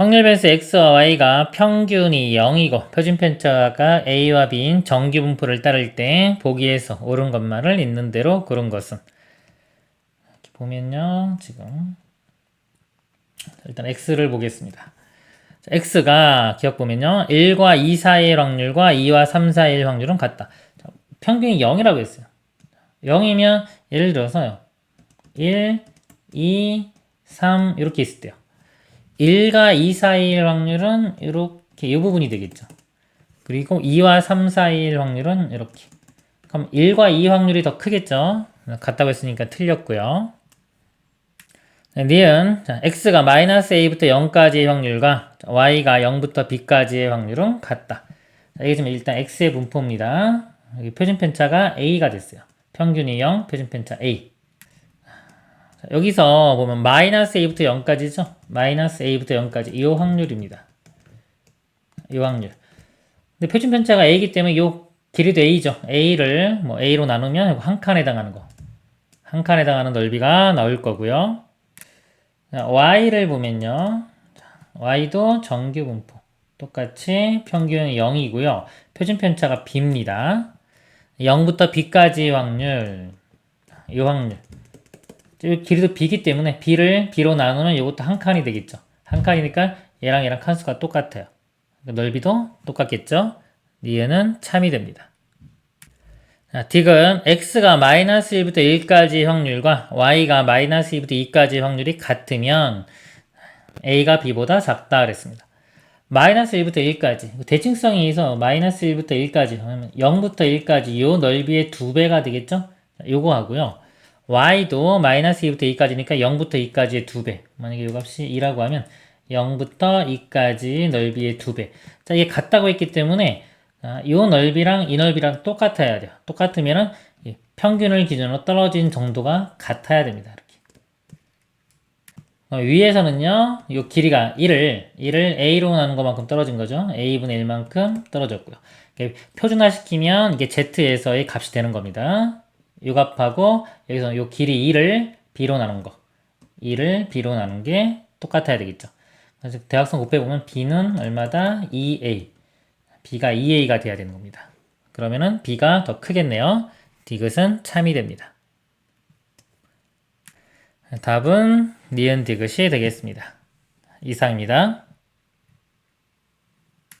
확률 변수 x와 y가 평균이 0이고 표준 편차가 a와 b인 정규 분포를 따를 때 보기에서 옳은 것만을 있는 대로 고른 것은. 이렇게 보면요. 지금 일단 x를 보겠습니다. 자, x가 기억 보면요. 1과 2 사이의 확률과 2와 3 사이의 확률은 같다. 자, 평균이 0이라고 했어요. 0이면 예를 들어서요. 1, 2, 3 이렇게 있을 때요 1과 2 사이의 확률은 이렇게 이 부분이 되겠죠. 그리고 2와 3 사이의 확률은 이렇게. 그럼 1과 2 확률이 더 크겠죠. 같다고 했으니까 틀렸고요. 네, 니은 자, x가 마이너스 a부터 0까지의 확률과 y가 0부터 b까지의 확률은 같다. 자, 이게 지금 일단 x의 분포입니다. 여기 표준 편차가 a가 됐어요. 평균이 0, 표준 편차 a. 자, 여기서 보면 마이너스 a부터 0까지죠. 마이너스 a부터 0까지 이 확률입니다. 이 확률. 근데 표준 편차가 a이기 때문에 이 길이도 a죠. a를 뭐 a로 나누면 한 칸에 해당하는 거. 한 칸에 해당하는 넓이가 나올 거고요. 자, y를 보면요. 자, y도 정규 분포. 똑같이 평균 0이고요. 표준 편차가 b입니다. 0부터 b까지 확률. 이 확률. 이 길이도 b이기 때문에 b를 b로 나누면 이것도 한 칸이 되겠죠. 한 칸이니까 얘랑 얘랑 칸수가 똑같아요. 그러니까 넓이도 똑같겠죠. 니은은 참이 됩니다. 자, 딕은 x가 마이너스 1부터 1까지 확률과 y가 마이너스 2부터 2까지 확률이 같으면 a가 b보다 작다 그랬습니다. 마이너스 1부터 1까지 대칭성에 의해서 마이너스 1부터 1까지 0부터 1까지 이 넓이의 두 배가 되겠죠? 자, 요거 하고요. Y도 마이너스 2부터 2까지니까 0부터 2까지의 두 배. 만약에 이 값이 2라고 하면 0부터 2까지 넓이의 두 배. 자, 이게 같다고 했기 때문에 아, 이 넓이랑 이 넓이랑 똑같아야 돼요. 똑같으면은 이 평균을 기준으로 떨어진 정도가 같아야 됩니다. 이렇게. 어, 위에서는요, 이 길이가 1을, 1을 a로 나눈 것만큼 떨어진 거죠. a분의 1만큼 떨어졌고요. 이렇게 표준화 시키면 이게 z에서의 값이 되는 겁니다. 이 값하고 여기서 이 길이 2를 b로 나눈 거. 2를 b로 나눈 게 똑같아야 되겠죠. 그래서 대각선 곱해보면 b는 얼마다? 2a. b가 2a가 돼야 되는 겁니다. 그러면은 b가 더 크겠네요. 디귿은 참이 됩니다. 답은 니은 디귿이 되겠습니다. 이상입니다.